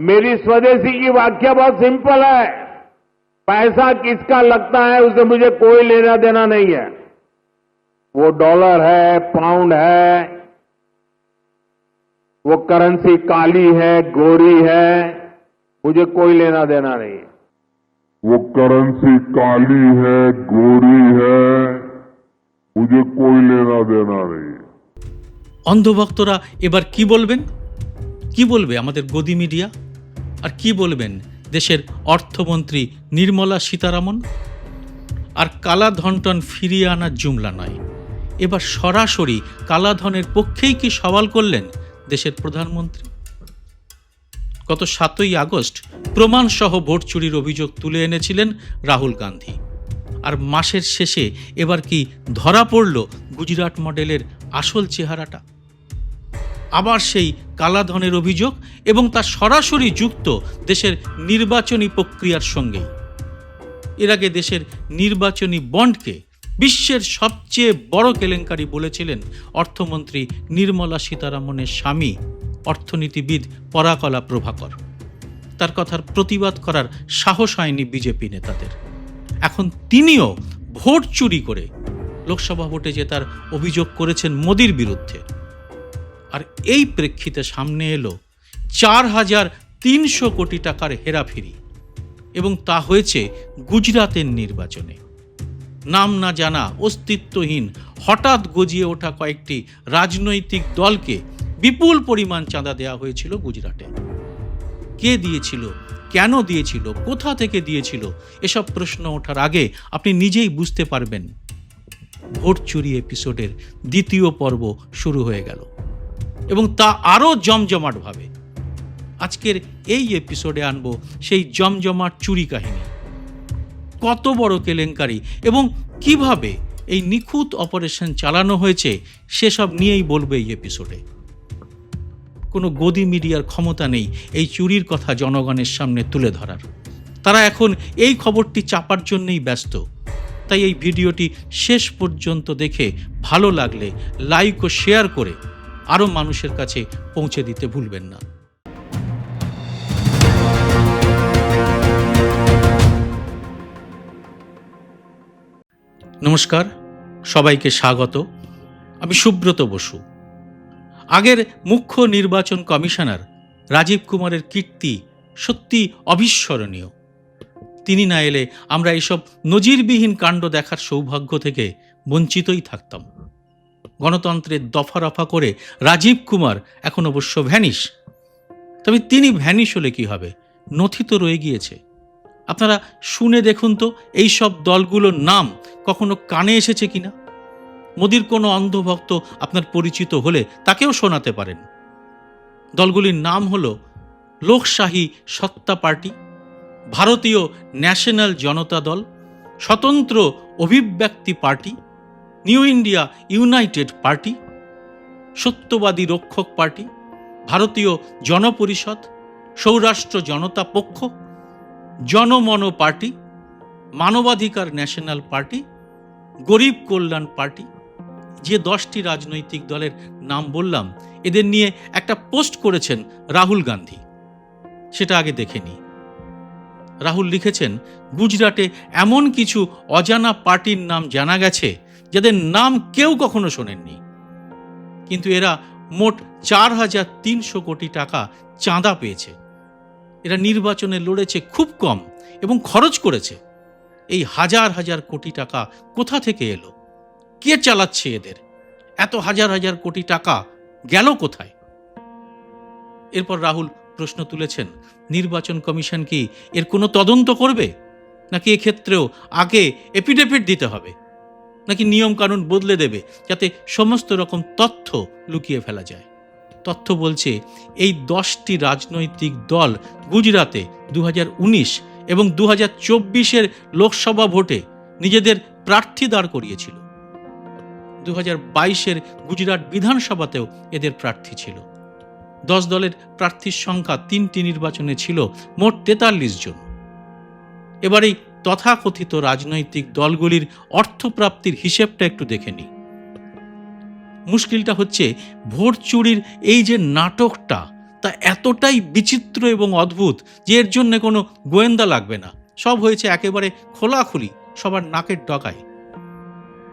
मेरी स्वदेशी की व्याख्या बहुत सिंपल है पैसा किसका लगता है उससे मुझे कोई लेना देना नहीं है वो डॉलर है पाउंड है वो करेंसी काली है गोरी है मुझे कोई लेना देना नहीं है वो करेंसी काली है गोरी है मुझे कोई लेना देना नहीं অন্ধভক্তরা এবার কি বলবেন কি বলবে আমাদের গদি মিডিয়া? আর কি বলবেন দেশের অর্থমন্ত্রী নির্মলা সীতারামন? আর কালাধনটন ফিরিয়ে আনার জুমলা নয়। এবার সরাসরি কালাধনের পক্ষেই কি সওয়াল করলেন দেশের প্রধানমন্ত্রী? গত সাতই আগস্ট প্রমাণসহ ভোট চুরির অভিযোগ তুলে এনেছিলেন রাহুল গান্ধী। আর মাসের শেষে এবার কি ধরা পড়ল গুজরাট মডেলের আসল চেহারাটা? আবার সেই কালাধনের অভিযোগ এবং তা সরাসরি যুক্ত দেশের নির্বাচনী প্রক্রিয়ার সঙ্গেই। এর আগে দেশের নির্বাচনী বন্ডকে বিশ্বের সবচেয়ে বড় কেলেঙ্কারি বলেছিলেন অর্থমন্ত্রী নির্মলা সীতারামনের স্বামী, অর্থনীতিবিদ পরাকলা প্রভাকর। তার কথার প্রতিবাদ করার সাহস হয়নি বিজেপি নেতাদের। এখন তিনিও ভোট চুরি করে লোকসভা ভোটে জেতার অভিযোগ করেছেন মোদির বিরুদ্ধে। আর এই প্রেক্ষিতে সামনে এলো চার হাজার তিনশো কোটি টাকার হেরাফেরি এবং তা হয়েছে গুজরাতের নির্বাচনে। নাম না জানা অস্তিত্বহীন, হঠাৎ গজিয়ে ওঠা কয়েকটি রাজনৈতিক দলকে বিপুল পরিমাণ চাঁদা দেওয়া হয়েছিল গুজরাটে। কে দিয়েছিল, কেন দিয়েছিল, কোথা থেকে দিয়েছিল, এসব প্রশ্ন ওঠার আগে আপনি নিজেই বুঝতে পারবেন। ভোট চুরি এপিসোডের দ্বিতীয় পর্ব শুরু হয়ে গেল। এবং তা আরও জমজমাটভাবে। আজকের এই এপিসোডে আনব সেই জমজমাট চুরি কাহিনী। কত বড় কেলেঙ্কারি এবং কীভাবে এই নিখুঁত অপারেশন চালানো হয়েছে সেসব নিয়েই বলবে এই এপিসোডে। কোনো গদি মিডিয়ার ক্ষমতা নেই এই চুরির কথা জনগণের সামনে তুলে ধরার। তারা এখন এই খবরটি চাপার জন্যেই ব্যস্ত। তাই এই ভিডিওটি শেষ পর্যন্ত দেখে ভালো লাগলে লাইক ও শেয়ার করে আরও মানুষের কাছে পৌঁছে দিতে ভুলবেন না। নমস্কার, সবাইকে স্বাগত। আমি সুব্রত বসু। আগের মুখ্য নির্বাচন কমিশনার রাজীব কুমারের কীর্তি সত্যি অবিস্মরণীয়। তিনি না এলে আমরা এসব নজিরবিহীন কাণ্ড দেখার সৌভাগ্য থেকে বঞ্চিতই থাকতাম। গণতন্ত্রের দফা রফা করে রাজীব কুমার এখন অবশ্য ভ্যানিশ। তবে তিনি ভ্যানিশ হলে কি হবে? নথি তো রয়ে গিয়েছে। আপনারা শুনে দেখুন তো, এই সব দলগুলোর নাম কখনো কানে এসেছে কিনা? মোদির কোনো অন্ধভক্ত আপনার পরিচিত হলে তাকেও শোনাতে পারেন। দলগুলির নাম হল লোকশাহী সত্তা পার্টি, ভারতীয় national Janata Dal, Swatantra Abhivyakti party new India united party, Satyavadi Rakshak party, Bharatiya Janparishad, Saurashtra Janata Paksh, Janman party, Manavadhikar national party, Garib Kalyan party, যে দশটি রাজনৈতিক দলের নাম বললাম, এদের নিয়ে একটা পোস্ট করেছেন রাহুল গান্ধী। সেটা আগে দেখে নিই। রাহুল লিখেছেন, গুজরাটে এমন কিছু অজানা পার্টির নাম জানা গেছে যাদের নাম কেউ কখনো শোনেননি। কিন্তু এরা মোট চার হাজার তিনশো কোটি টাকা চাঁদা পেয়েছে। এরা নির্বাচনে লড়েছে খুব কম এবং খরচ করেছে। এই হাজার হাজার কোটি টাকা কোথা থেকে এলো? কে চালাচ্ছে এদের? এত হাজার হাজার কোটি টাকা গেল কোথায়? এরপর রাহুল প্রশ্ন তুলেছেন, নির্বাচন কমিশন কি এর কোনো তদন্ত করবে? নাকি এক্ষেত্রেও আগে এপিডেভিট দিতে হবে? নাকি নিয়ম কানুন বদলে দেবে যাতে সমস্ত রকম তথ্য লুকিয়ে ফেলা যায়? তথ্য বলছে, এই দশটি রাজনৈতিক দল গুজরাতে দু এবং দু হাজার লোকসভা ভোটে নিজেদের প্রার্থী দাঁড় করিয়েছিল। দু হাজার গুজরাট বিধানসভাতেও এদের প্রার্থী ছিল। দশ দলের প্রার্থীর সংখ্যা তিনটি নির্বাচনে ছিল মোট তেতাল্লিশ জন। এবার এই তথাকথিত রাজনৈতিক দলগুলির অর্থপ্রাপ্তির হিসেবটা একটু দেখে নিই। মুশকিলটা হচ্ছে ভোট চুরির এই যে নাটকটা, তা এতটাই বিচিত্র এবং অদ্ভুত যে এর জন্য কোনো গোয়েন্দা লাগবে না। সব হয়েছে একেবারে খোলাখুলি, সবার নাকের ডকায়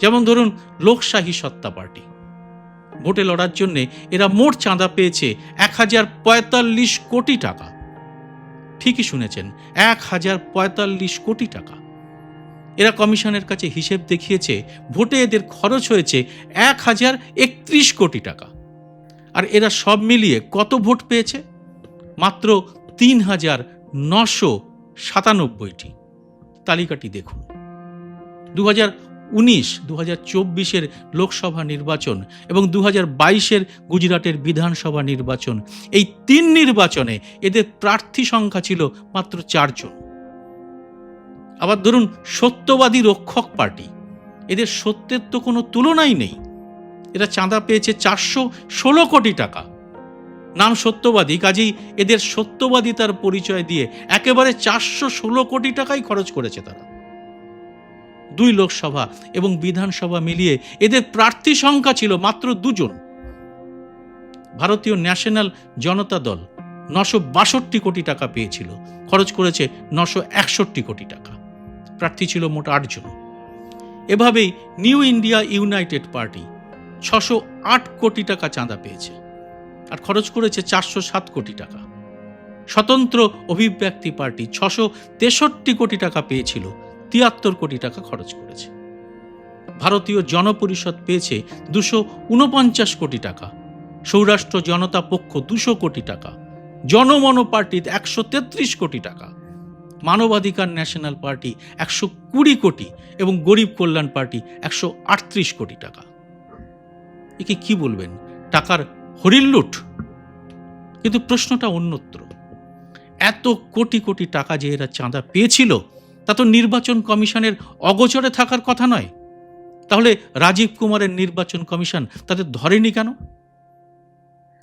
যেমন ধরুন লোকশাহী সত্তা পার্টি। ভোটে লড়ার জন্যে এরা মোট চাঁদা পেয়েছে এক হাজার পঁয়তাল্লিশ কোটি টাকা। ঠিকই শুনেছেন, এক হাজার পঁয়তাল্লিশ কোটি টাকা। এরা কমিশনের কাছে হিসেব দেখিয়েছে, ভোটে এদের খরচ হয়েছে এক হাজার একত্রিশ কোটি টাকা। আর এরা সব মিলিয়ে কত ভোট পেয়েছে? মাত্র তিন হাজার নশো সাতানব্বইটি। তালিকাটি দেখুন। দু হাজার উনিশ দু হাজার চব্বিশের লোকসভা নির্বাচন এবং দু হাজার বাইশের গুজরাটের বিধানসভা নির্বাচন। এই তিন নির্বাচনে এদের প্রার্থী সংখ্যা ছিল মাত্র চারজন। আবার ধরুন, সত্যবাদী রক্ষক পার্টি, এদের সত্যের তো কোনো তুলনাই নেই। এরা চাঁদা পেয়েছে চারশো ষোলো কোটি টাকা। নাম সত্যবাদী, কাজেই এদের সত্যবাদিতার পরিচয় দিয়ে একেবারে চারশো ষোলো কোটি টাকাই খরচ করেছে তারা। দুই লোকসভা এবং বিধানসভা মিলিয়ে এদের প্রার্থী সংখ্যা ছিল মাত্র দুজন। ভারতীয় ন্যাশনাল জনতা দল নশো বাষট্টি কোটি টাকা পেয়েছিল, খরচ করেছে নশো একষট্টি কোটি টাকা। প্রার্থী ছিল মোট আটজন। এভাবেই নিউ ইন্ডিয়া ইউনাইটেড পার্টি ছশো আট কোটি টাকা চাঁদা পেয়েছে আর খরচ করেছে চারশো সাত কোটি টাকা। স্বতন্ত্র অভিব্যক্তি পার্টি ছশো তেষট্টি কোটি টাকা পেয়েছিল তিয়াত্তর কোটি টাকা খরচ করেছে। ভারতীয় জনপরিষদ পেয়েছে দুশো উনপঞ্চাশ কোটি টাকা। সৌরাষ্ট্র জনতা পক্ষ দুশো কোটি টাকা। জনমন পার্টির একশো তেত্রিশ কোটি টাকা। মানবাধিকার ন্যাশনাল পার্টি একশো কুড়ি কোটি এবং গরিব কল্যাণ পার্টি একশো আটত্রিশ কোটি টাকা। একে কি বলবেন? টাকার হরিল্লুট কিন্তু প্রশ্নটা অন্যত্র। এত কোটি কোটি টাকা যে এরা চাঁদা পেয়েছিল তা তো নির্বাচন কমিশনের অগোচরে থাকার কথা নয়। তাহলে রাজীব কুমারের নির্বাচন কমিশন তাদের ধরেনি কেন?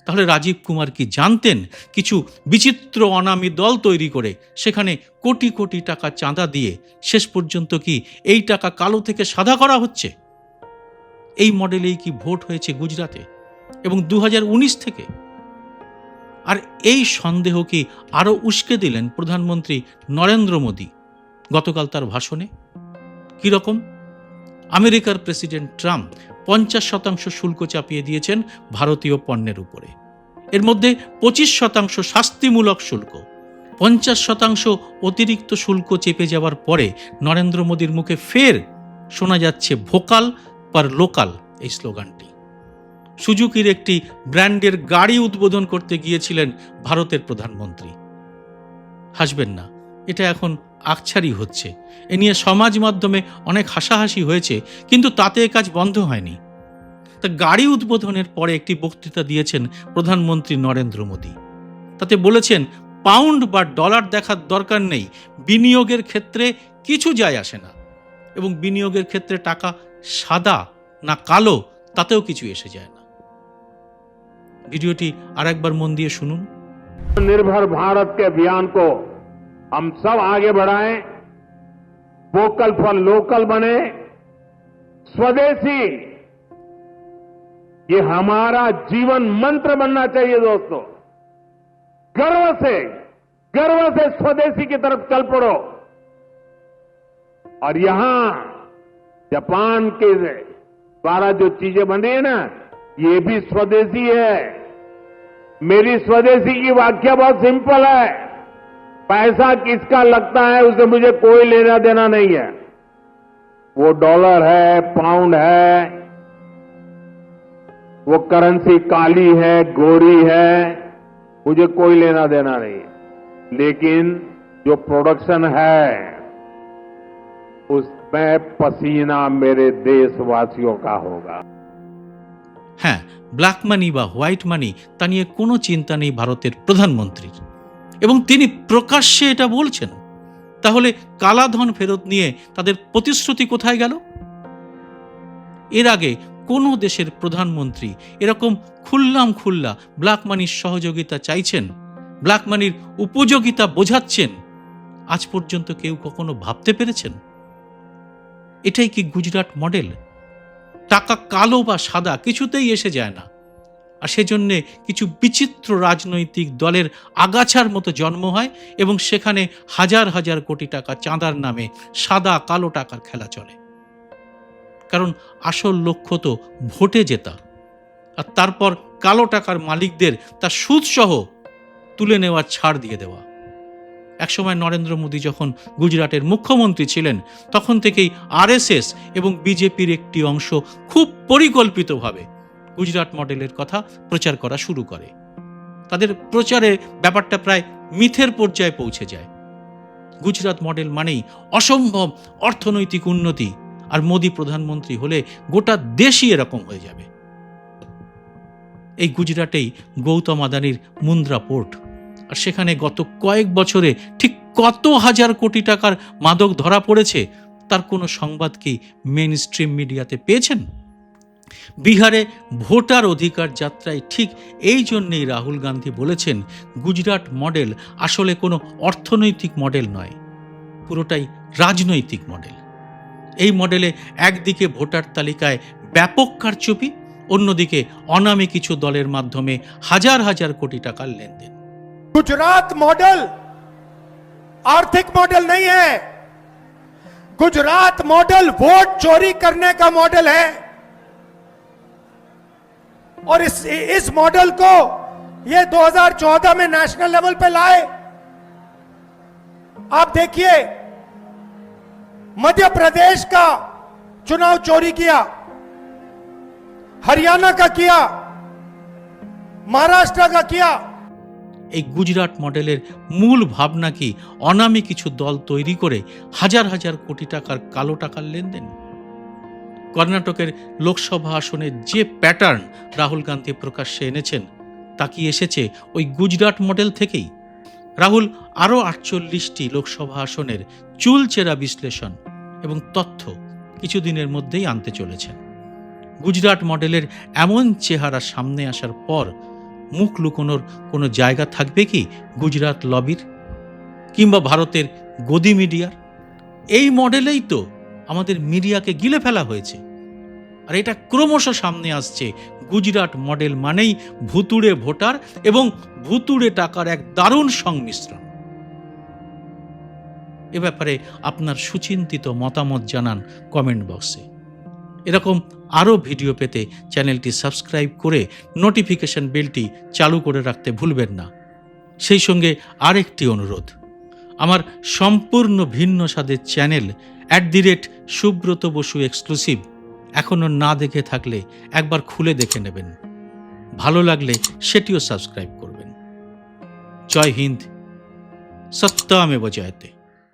তাহলে রাজীব কুমার কি জানতেন কিছু বিচিত্র অনামী দল তৈরি করে সেখানে কোটি কোটি টাকা চাঁদা দিয়ে শেষ পর্যন্ত কি এই টাকা কালো থেকে সাদা করা হচ্ছে? এই মডেলেই কি ভোট হয়েছে গুজরাটে এবং দু হাজার উনিশ থেকে? আর এই সন্দেহ কি আরও উস্কে দিলেন প্রধানমন্ত্রী নরেন্দ্র মোদী? গতকাল তার ভাষণে কীরকম আমেরিকার প্রেসিডেন্ট ট্রাম্প পঞ্চাশ শতাংশ শুল্ক চাপিয়ে দিয়েছেন ভারতীয় পণ্যের উপরে। এর মধ্যে পঁচিশ শতাংশ শাস্তিমূলক শুল্ক। পঞ্চাশ শতাংশ অতিরিক্ত শুল্ক চেপে যাওয়ার পরে নরেন্দ্র মোদীর মুখে ফের শোনা যাচ্ছে ভোকাল পার লোকাল এই স্লোগানটি। সুজুকির একটি ব্র্যান্ডের গাড়ি উদ্বোধন করতে গিয়েছিলেন ভারতের প্রধানমন্ত্রী। হাসবেন না। এটা এখন আকছারি হচ্ছে। এ নিয়ে সমাজ মাধ্যমে অনেক হাসাহাসি হয়েছে, কিন্তু তাতে কাজ বন্ধ হয়নি। তা গাড়ি উদ্বোধনের পরে একটি বক্তৃতা দিয়েছেন প্রধানমন্ত্রী নরেন্দ্র মোদী। তাতে বলেছেন, পাউন্ড বা ডলার দেখার দরকার নেই, বিনিয়োগের ক্ষেত্রে কিছু যায় আসে না। এবং বিনিয়োগের ক্ষেত্রে টাকা সাদা না কালো, তাতেও কিছু এসে যায় না। ভিডিওটি আরেকবার মন দিয়ে শুনুন। নির্ভর ভারত কে অভিযান हम सब आगे बढ़ाएँ वोकल फॉर लोकल बने। स्वदेशी, ये हमारा जीवन मंत्र बनना चाहिए दोस्तों। गर्व से गर्व से स्वदेशी की तरफ़ चल पड़ो। और यहाँ, जापान के द्वारा जो चीज़ें बन है ना, ये भी स्वदेशी है। मेरी स्वदेशी की व्याख्या बहुत सिंपल है। पैसा किसका लगता है उससे मुझे कोई लेना देना नहीं है वो डॉलर है पाउंड है वो करेंसी काली है गोरी है मुझे कोई लेना देना नहीं है लेकिन जो प्रोडक्शन है उसमें पसीना मेरे देशवासियों का होगा হ্যাঁ ব্ল্যাক মানি বা হোয়াইট মানি তা নিয়ে কোনো চিন্তা নেই ভারতের প্রধানমন্ত্রীর এবং তিনি প্রকাশ্যে এটা বলছেন। তাহলে কালাধন ফেরত নিয়ে তাদের প্রতিশ্রুতি কোথায় গেল? এর আগে কোনো দেশের প্রধানমন্ত্রী এরকম খুল্লাম খুল্লা ব্ল্যাক মানির সহযোগিতা চাইছেন, ব্ল্যাক মানির উপযোগিতা বোঝাচ্ছেন, আজ পর্যন্ত কেউ কখনো ভাবতে পেরেছেন? এটাই কি গুজরাট মডেল? টাকা কালো বা সাদা কিছুতেই এসে যায় না। আর সেজন্যে কিছু বিচিত্র রাজনৈতিক দলের আগাছার মতো জন্ম হয় এবং সেখানে হাজার হাজার কোটি টাকা চাঁদার নামে সাদা কালো টাকার খেলা চলে। কারণ আসল লক্ষ্য তো ভোটে জেতা। আর তারপর কালো টাকার মালিকদের তার সুদসহ তুলে নেওয়ার ছাড় দিয়ে দেওয়া। একসময় নরেন্দ্র মোদী যখন গুজরাটের মুখ্যমন্ত্রী ছিলেন, তখন থেকেই আরএসএস এবং বিজেপির একটি অংশ খুব পরিকল্পিতভাবে গুজরাট মডেলের কথা প্রচার করা শুরু করে। তাদের প্রচারে ব্যাপারটা প্রায় মিথের পর্যায়ে পৌঁছে যায়। গুজরাট মডেল মানেই অসম্ভব অর্থনৈতিক উন্নতি, আর মোদী প্রধানমন্ত্রী হলে গোটা দেশই এরকম হয়ে যাবে। এই গুজরাটেই গৌতম আদানির মুন্দ্রা পোর্ট, আর সেখানে গত কয়েক বছরে ঠিক কত হাজার কোটি টাকার মাদক ধরা পড়েছে, তার কোনো সংবাদ কি মেন স্ট্রিম মিডিয়াতে পেয়েছেন? বিহারে ভোটার অধিকার যাত্রায় ঠিক এই জন্যেই রাহুল গান্ধী বলেছেন গুজরাট মডেল আসলে কোনো অর্থনৈতিক মডেল নয় পুরোটাই রাজনৈতিক মডেল এই মডেলে একদিকে ভোটার তালিকায় ব্যাপক কারচুপি অন্যদিকে অনামী কিছু দলের মাধ্যমে হাজার হাজার কোটি টাকার লেনদেন गुजरात मॉडल आर्थिक मॉडल नहीं है गुजरात मॉडल वोट चोरी करने का मॉडल है और इस इस मॉडल को ये 2014 में नेशनल लेवल पे लाए आप देखिए मध्य प्रदेश का चुनाव चोरी किया हरियाणा का किया महाराष्ट्र का किया এই গুজরাট মডেলের মূল ভাবনা কি অনামী কিছু দল তৈরি করে হাজার হাজার কোটি টাকার কালো টাকার লেনদেন কর্ণাটকের লোকসভা আসনের যে প্যাটার্ন রাহুল গান্ধী প্রকাশ্যে এনেছেন, তা কি এসেছে ওই গুজরাট মডেল থেকেই? রাহুল, আরও আটচল্লিশটি লোকসভা আসনের চুলচেরা বিশ্লেষণ এবং তথ্য কিছুদিনের মধ্যেই আনতে চলেছেন। গুজরাট মডেলের এমন চেহারা সামনে আসার পর মুখ লুকোনোর কোনো জায়গা থাকবে কি গুজরাট লবির কিংবা ভারতের গদি মিডিয়ার? এই মডেলেই তো আমাদের মিডিয়াকে গিলে ফেলা হয়েছে। আর এটা ক্রমশ সামনে আসছে। গুজরাট মডেল মানেই ভুতুড়ে ভোটার এবং ভুতুড়ে টাকার এক দারুণ সংমিশ্রণ। এ ব্যাপারে আপনার সুচিন্তিত মতামত জানান কমেন্ট বক্সে। এরকম আরও ভিডিও পেতে চ্যানেলটি সাবস্ক্রাইব করে নোটিফিকেশন বেলটি চালু করে রাখতে ভুলবেন না। সেই সঙ্গে আরেকটি অনুরোধ। আমার সম্পূর্ণ ভিন্ন স্বাদের channel at the rate Subrata Basu exclusive এখনও না দেখে থাকলে একবার খুলে দেখে নেবেন। ভালো লাগলে সেটিও সাবস্ক্রাইব করবেন। জয় হিন্দ। সত্যমে জয়তে